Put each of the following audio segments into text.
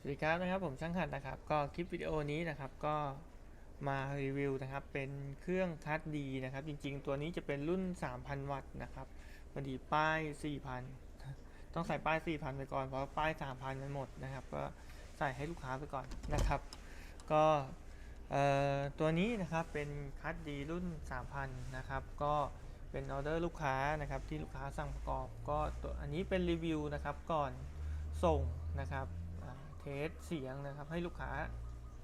สวัสดีครับนะครับผมช่างหัดนะครับ ก็คลิปวิดีโอนี้นะครับก็มารีวิวนะครับเป็นเครื่องคัดดีนะครับ จริงๆ ตัวนี้จะเป็นรุ่น 3,000 วัตต์นะครับพอดีป้าย 4,000 ต้องใส่ป้าย 4,000 ไปก่อนเพราะป้าย 3,000 มันหมดนะครับ ก็ใส่ให้ลูกค้าไปก่อนนะครับ ก็ตัวนี้นะครับเป็นคัดดีรุ่น 3,000 นะครับ ก็เป็นออเดอร์ลูกค้านะครับที่ลูกค้าสั่งประกอบ ก็ตัวอันนี้เป็นรีวิวนะครับก่อนส่งนะครับ สเสียงนะครับ ให้ลูกค้า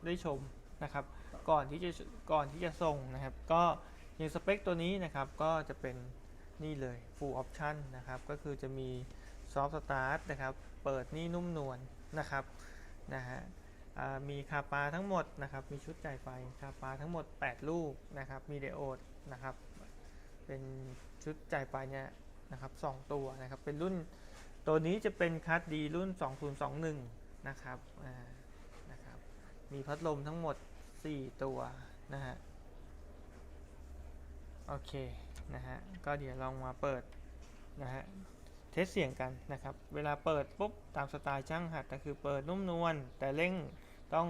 ได้ชมนะครับ ก่อนที่จะก่อนที่จะส่งนะครับ ก็อย่างสเปคตัวนี้นะครับก็จะเป็นนี่เลย full option นะครับ ก็คือจะมี soft start นะครับ เปิดนี่นุ่มนวลนะครับนะฮะมีคาปาทั้งหมดนะครับ มีชุดจ่ายไฟคาปาทั้งหมด 8 ลูกนะครับ มีไดโอดนะครับ เป็นชุดจ่ายไฟเนี่ยนะครับสองตัวนะครับ เป็นรุ่นตัวนี้จะเป็นคัสดีรุ่น 2021 นะครับนะครับ มีพัดลมทั้งหมด 4 ตัวนะฮะ โอเคนะฮะ ก็เดี๋ยวลองมาเปิดนะฮะ เทสเสียงกันนะครับ เวลาเปิดปุ๊บตามสไตล์ช่างหัดก็คือเปิดนุ่มนวลแต่เร่งต้อง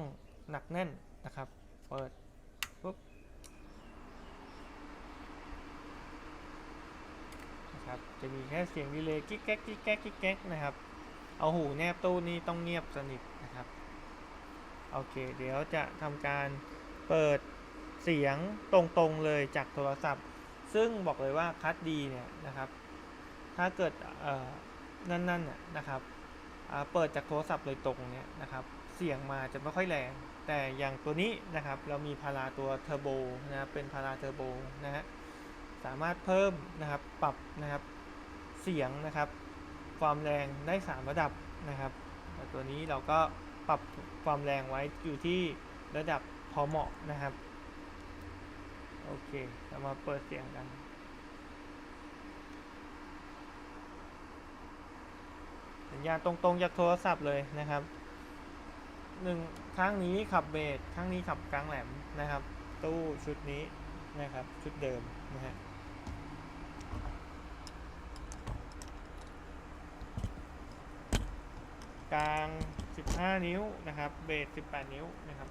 หนักแน่นนะครับ เปิดปุ๊บนะครับ จะมีแค่เสียงดีเลย์กิ๊กแก๊กกิ๊กแก๊กกิ๊กแก๊กนะครับ เอาหูแนบตู้นี่ต้องเงียบสนิทนะครับ โอเค เดี๋ยวจะทำการเปิดเสียงตรงๆเลยจากโทรศัพท์ ซึ่งบอกเลยว่าคัดดีเนี่ยนะครับ ถ้าเกิดเออนั่นๆน่ะนะครับเปิดจากโทรศัพท์โดยตรงเนี่ยนะครับ เสียงมาจะไม่ค่อยแรง แต่อย่างตัวนี้นะครับ เรามีพาราตัวเทอร์โบนะครับเป็นพาราเทอร์โบนะฮะ สามารถเพิ่มนะครับ ปรับนะครับ เสียงนะครับ ความแรงได้ 3 ระดับนะครับต่ตัวนี้เราก็ปรับความแรงไว้อยู่ที่ระดับพอเหมาะนะครับ โอเค เรามาเปิดเสียงกันสัญญาณตรงๆจากโทรศัพท์เลยนะครับหนึ่งข้างนี้ขับเบสข้างนี้ขับกลางแหลมนะครับ ตู้ชุดนี้นะครับ ชุดเดิมนะฮะ กลาง 15 นิ้วนะครับ เบส 18 นิ้วนะครับ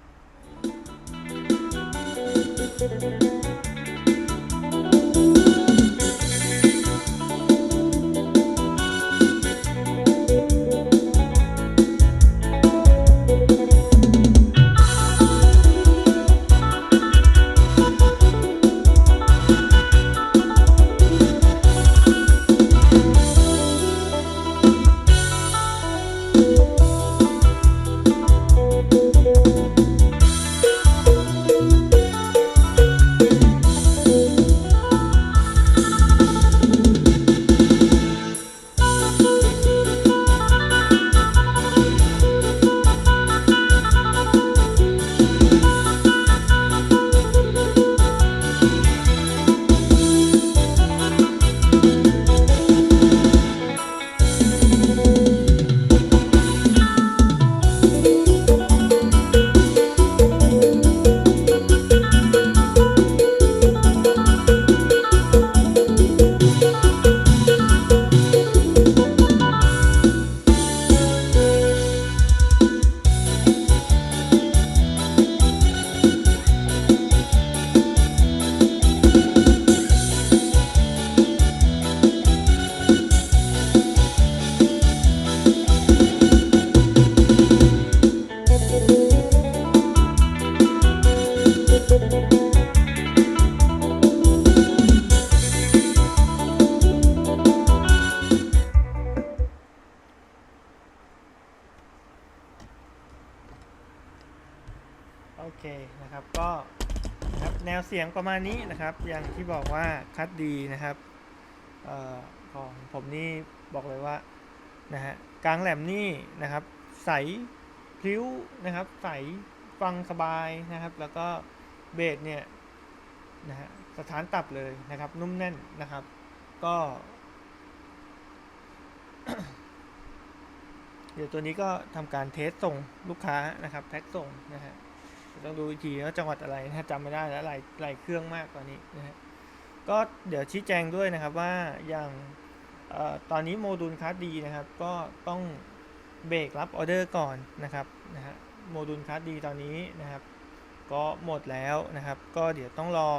โอเคนะครับก็นะครับแนวเสียงประมาณนี้นะครับ อย่างที่บอกว่าคัดดีนะครับออของผมนี่บอกเลยว่านะฮะกลางแหลมนี่นะครับ ใสพลิ้วนะครับ ใสฟังสบายนะครับ แล้วก็เบสเนี่ยนะฮะสถานตับเลยนะครับ นุ่มแน่นนะครับ ก็ เดี๋ยวตัวนี้ก็ทำการเทสส่งลูกค้านะครับ แพ็คส่งนะฮะ ต้องดูอีกทีว่าจังหวัดอะไรนะจำไม่ได้แล้วหลายหลายเครื่องมากตอนนี้นะฮะก็เดี๋ยวชี้แจงด้วยนะครับว่าอย่างออตอนนี้โมดูลคัสดีนะครับ ก็ต้องเบรกรับออเดอร์ก่อนนะครับนะฮะโมดูลคัสดีตอนนี้นะครับ ก็หมดแล้วนะครับ ก็เดี๋ยวต้องรอ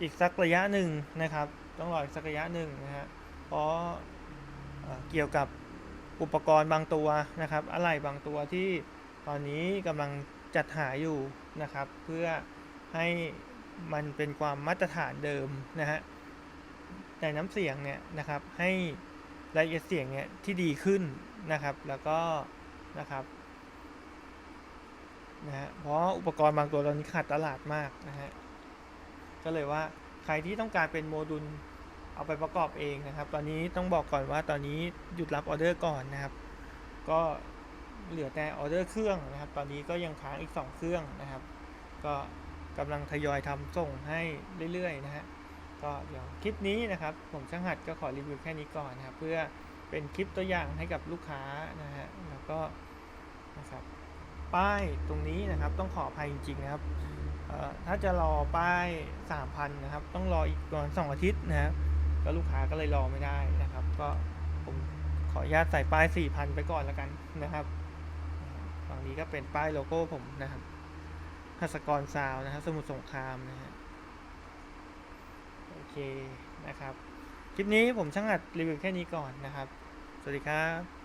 อีกสักระยะหนึ่งนะครับ ต้องรออีกสักระยะหนึ่งนะฮะเพราะเอ่อเกี่ยวกับอุปกรณ์บางตัวนะครับ อะไหล่บางตัวที่ตอนนี้กำลัง จัดหาอยู่นะครับ เพื่อให้มันเป็นความมาตรฐานเดิมนะฮะในน้ำเสียงเนี่ยนะครับให้รายละเอียดเสียงเนี่ยที่ดีขึ้นนะครับ แล้วก็นะครับนะฮะเพราะอุปกรณ์บางตัวตอนนี้ขาดตลาดมากนะฮะก็เลยว่าใครที่ต้องการเป็นโมดูลเอาไปประกอบเองนะครับ ตอนนี้ต้องบอกก่อนว่าตอนนี้หยุดรับออเดอร์ก่อนนะครับ ก็ เหลือแต่ออเดอร์เครื่องนะครับ ตอนนี้ก็ยังค้างอีก 2 เครื่องนะครับ ก็กำลังทยอยทำส่งให้เรื่อยๆนะฮะก็เดี๋ยวคลิปนี้นะครับ ผมช่างหัดก็ขอรีวิวแค่นี้ก่อนนะครับ เพื่อเป็นคลิปตัวอย่างให้กับลูกค้านะฮะแล้วก็นะครับป้ายตรงนี้นะครับต้องขออภัยจริงๆนะครับถ้าจะรอป้าย 3,000 นะครับ ต้องรออีกประมาณ2อาทิตย์นะครับก็ลูกค้าก็เลยรอไม่ได้นะครับ ก็ผมขออนุญาตใส่ป้าย 4,000 ไปก่อนแล้วกันนะครับ ฝั่งนี้ก็เป็นป้ายโลโก้ผมนะครับหัสกรซาวนะครับสมุทรสงครามนะฮะโอเคนะครับ คลิปนี้ผมช่างอัดรีวิวแค่นี้ก่อนนะครับ สวัสดีครับ